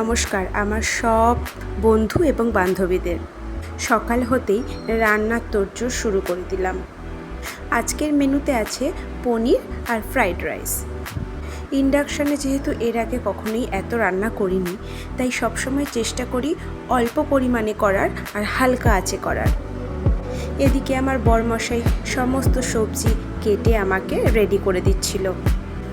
নমস্কার, আমার সব বন্ধু এবং বান্ধবীদের। সকাল হতেই রান্নার তোড়জোড় শুরু করে দিলাম। আজকের মেনুতে আছে পনির আর ফ্রাইড রাইস। ইন্ডাকশানে যেহেতু এর আগে কখনোই এত রান্না করিনি, তাই সবসময় চেষ্টা করি অল্প পরিমাণে করার আর হালকা আছে করার। এদিকে আমার বরমশাই সমস্ত সবজি কেটে আমাকে রেডি করে দিচ্ছিল।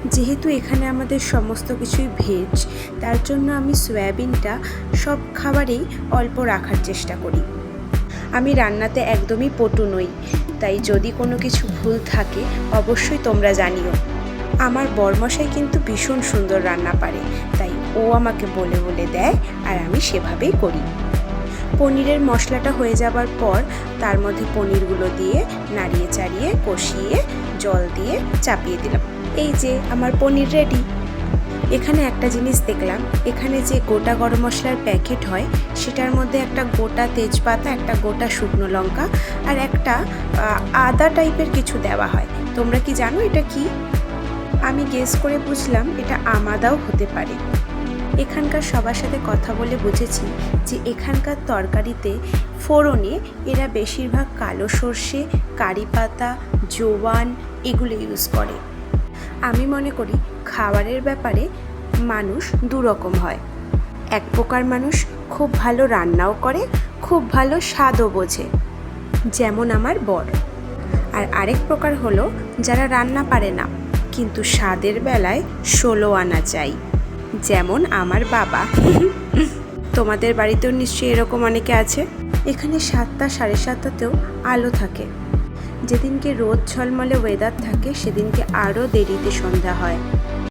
যেহেতু এখানে আমাদের সমস্ত কিছুই ভেজ, তার জন্য আমি সয়াবিনটা সব খাবারেই অল্প রাখার চেষ্টা করি। আমি রান্নাতে একদমই পটু নই, তাই যদি কোনো কিছু ভুল থাকে, অবশ্যই তোমরা জানিও। আমার বরমশাই কিন্তু ভীষণ সুন্দর রান্না পারে, তাই ও আমাকে বলে বলে দেয়, আর আমি সেভাবেই করি। পনিরের মশলাটা হয়ে যাবার পর তার মধ্যে পনিরগুলো দিয়ে নাড়িয়ে চাড়িয়ে কষিয়ে জল দিয়ে চাপিয়ে দিলাম। এই যে আমার পনির রেডি এখানে একটা জিনিস দেখলাম, এখানে যে গোটা গরম মশলার প্যাকেট হয়, সেটার মধ্যে একটা গোটা তেজপাতা, একটা গোটা শুকনো লঙ্কা আর একটা আদা টাইপের কিছু দেওয়া হয়। তোমরা কি জানো এটা কি? আমি গেস করে বুঝলাম এটা আমাদাও হতে পারে। এখানকার সবার সাথে কথা বলে বুঝেছি যে এখানকার তরকারিতে ফোড়নে এরা বেশিরভাগ কালো সর্ষে, কারি পাতা, জোয়ান এগুলো ইউজ করে। আমি মনে করি খাবারের ব্যাপারে মানুষ দুরকম হয়। এক প্রকার মানুষ খুব ভালো রান্নাও করে, খুব ভালো স্বাদও বোঝে, যেমন আমার বর। আর আরেক প্রকার হলো যারা রান্না পারে না, কিন্তু স্বাদের বেলায় ষোলো আনা চাই। যেমন আমার বাবা। তোমাদের বাড়িতেও নিশ্চয়ই এরকম অনেকে আছে? এখানে সাতটা সাড়ে সাতটাতেও আলো থাকে। যেদিনকে রোদ ঝলমলে ওয়েদার থাকে, সেদিনকে আরও দেরিতে সন্ধ্যা হয়।